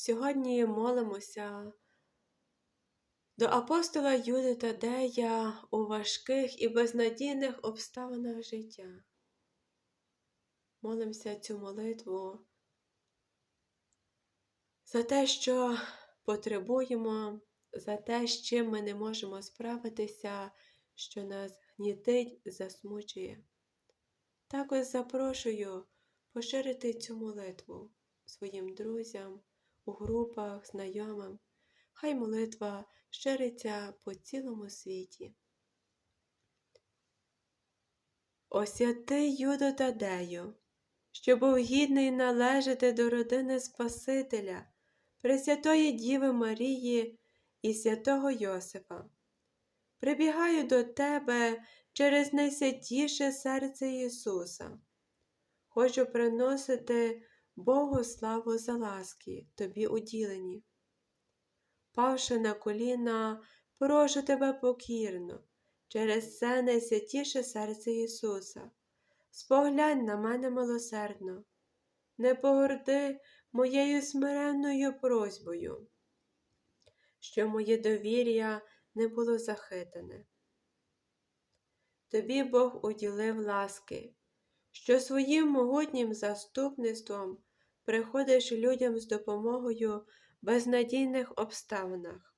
Сьогодні молимося до апостола Юди Тадея у важких і безнадійних обставинах життя. Молимося цю молитву за те, що потребуємо, за те, з чим ми не можемо справитися, що нас гнітить, засмучує. Також запрошую поширити цю молитву своїм друзям, у групах, знайомим. Хай молитва шириться по цілому світі. О святий Юдо Тадею, що був гідний належати до родини Спасителя, Пресвятої Діви Марії і святого Йосифа. Прибігаю до тебе через найсвятіше серце Ісуса. Хочу приносити Богу славу за ласки тобі уділені. Павши на коліна, прошу тебе покірно, через це найсвятіше серце Ісуса. Споглянь на мене милосердно, не погорди моєю смиренною просьбою, що моє довір'я не було захитане. Тобі Бог уділив ласки, що своїм могутнім заступництвом приходиш людям з допомогою безнадійних обставинах.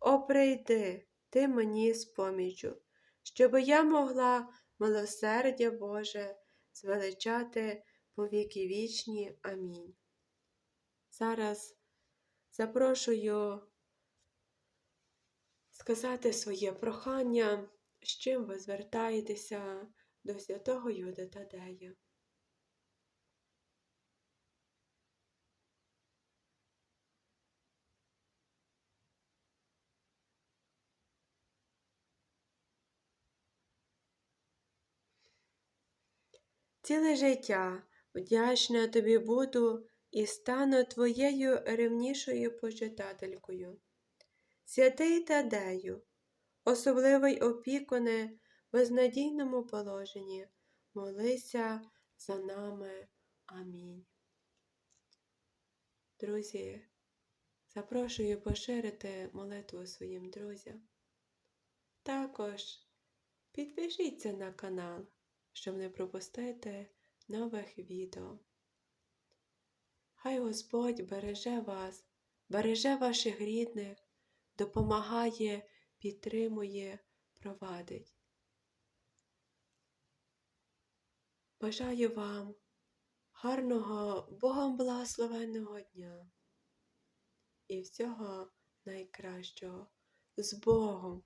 О, прийди ти мені з поміччю, щоб я могла милосердя Боже звеличати по віки вічні. Амінь. Зараз запрошую сказати своє прохання, з чим ви звертаєтеся до святого Юди Тадея. Ціле життя вдячна тобі буду і стану твоєю ревнішою почитателькою. Святий Тадею, особливий опікуне в безнадійному положенні, молися за нами. Амінь. Друзі, запрошую поширити молитву своїм друзям. Також підпишіться на канал, щоб не пропустити нових відео. Хай Господь береже вас, береже ваших рідних, допомагає, підтримує, провадить. Бажаю вам гарного Богом благословенного дня і всього найкращого з Богом!